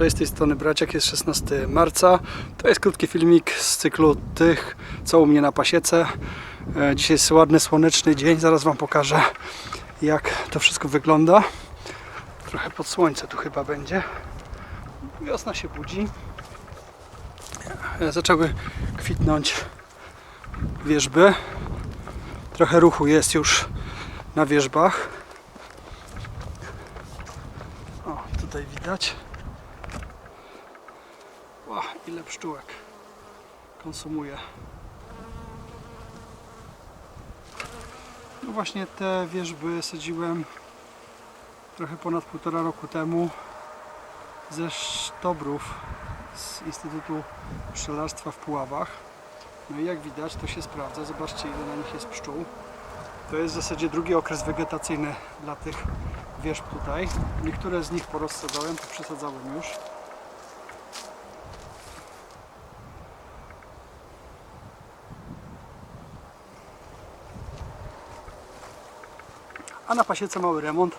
Cześć, z tej strony Braciak, jest 16 marca. To jest krótki filmik z cyklu tych, co u mnie na pasiece. E, Dzisiaj jest ładny, słoneczny dzień, zaraz Wam pokażę jak to wszystko wygląda. Trochę pod słońce tu chyba będzie. Wiosna się budzi. E, Zaczęły kwitnąć wierzby. Trochę ruchu jest już na wierzbach. O, tutaj widać. Ile pszczółek konsumuje. No właśnie te wierzby sadziłem trochę ponad półtora roku temu ze sztobrów z Instytutu Pszczelarstwa w Puławach. No i jak widać to się sprawdza. Zobaczcie ile na nich jest pszczół. To jest w zasadzie drugi okres wegetacyjny dla tych wierzb tutaj. Niektóre z nich porozsadzałem, to przesadzałem już. A na pasiece mały remont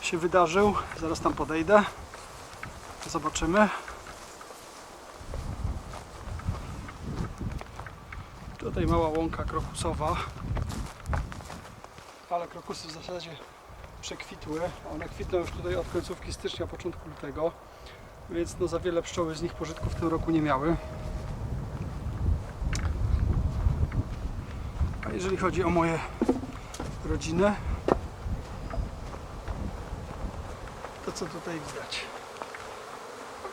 się wydarzył. Zaraz tam podejdę. Zobaczymy. Tutaj mała łąka krokusowa. Ale krokusy w zasadzie przekwitły. One kwitną już tutaj od końcówki stycznia, początku lutego. Więc no za wiele pszczoły z nich pożytku w tym roku nie miały. A jeżeli chodzi o moje rodzinę, to co tutaj widać?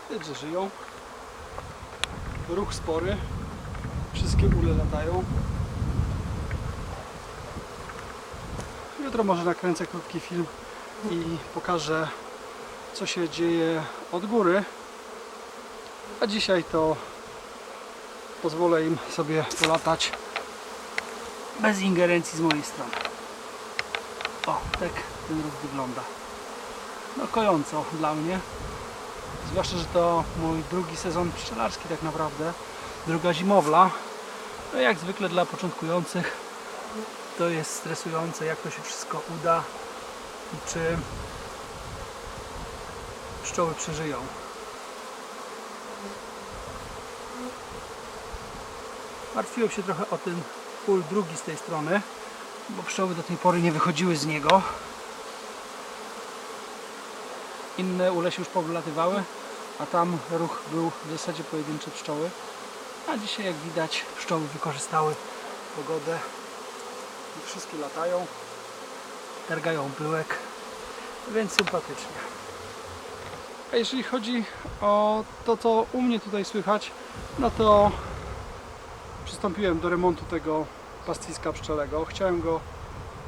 Widać, że żyją. Ruch spory. Wszystkie ule latają. Jutro może nakręcę krótki film i pokażę co się dzieje od góry. A dzisiaj to pozwolę im sobie polatać bez ingerencji z mojej strony. O, tak ten ruch wygląda. No kojąco dla mnie. Zwłaszcza, że to mój drugi sezon pszczelarski tak naprawdę. Druga zimowla. No jak zwykle dla początkujących to jest stresujące, jak to się wszystko uda i czy pszczoły przeżyją. Martwiłem się trochę o ten ul drugi z tej strony, bo pszczoły do tej pory nie wychodziły z niego. Inne ule się już powlatywały, a tam ruch był w zasadzie pojedyncze pszczoły. A dzisiaj jak widać pszczoły wykorzystały pogodę i wszystkie latają, targają pyłek, więc sympatycznie. A jeżeli chodzi o to, co u mnie tutaj słychać, no to przystąpiłem do remontu tego pastwiska pszczelego. Chciałem go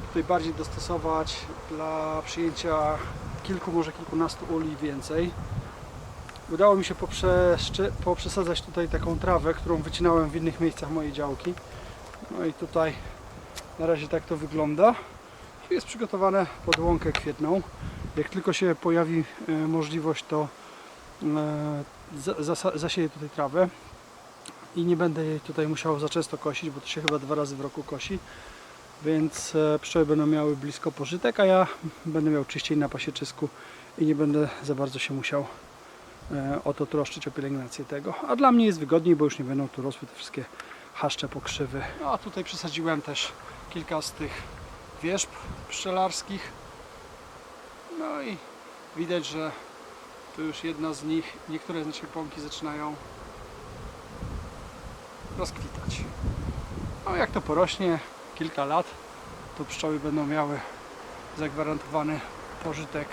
tutaj bardziej dostosować dla przyjęcia kilku, może kilkunastu uli więcej. Udało mi się poprzesadzać tutaj taką trawę, którą wycinałem w innych miejscach mojej działki. No i tutaj na razie tak to wygląda. Jest przygotowane pod łąkę kwietną. Jak tylko się pojawi e, możliwość, to e, zasieję tutaj trawę i nie będę jej tutaj musiał za często kosić, bo to się chyba dwa razy w roku kosi. Więc e, pszczoły będą miały blisko pożytek, a ja będę miał czyściej na pasieczysku i nie będę za bardzo się musiał e, o to troszczyć, o pielęgnację tego. A dla mnie jest wygodniej, bo już nie będą tu rosły te wszystkie chaszcze, pokrzywy. No a tutaj przesadziłem też kilka z tych wierzb pszczelarskich. No i widać, że tu już jedna z nich, niektóre z naszych pąki zaczynają rozkwitać. No jak to porośnie kilka lat, to pszczoły będą miały zagwarantowany pożytek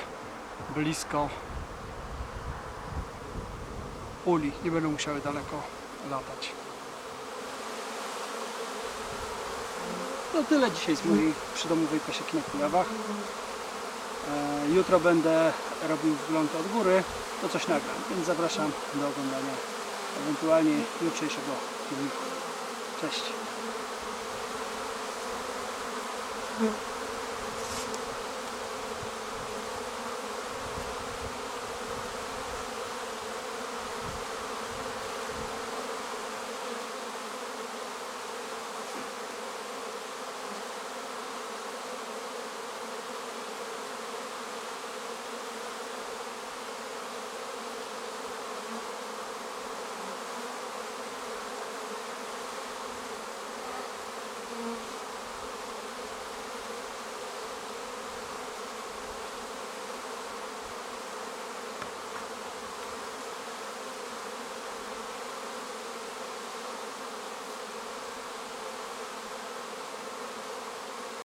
blisko uli. Nie będą musiały daleko latać. To tyle dzisiaj z mojej przydomowej pasieki na Kulewach. E, Jutro będę robił wgląd od góry, to coś nagram, więc zapraszam do oglądania ewentualnie jutrzejszego filmiku. Cześć! Mm-hmm.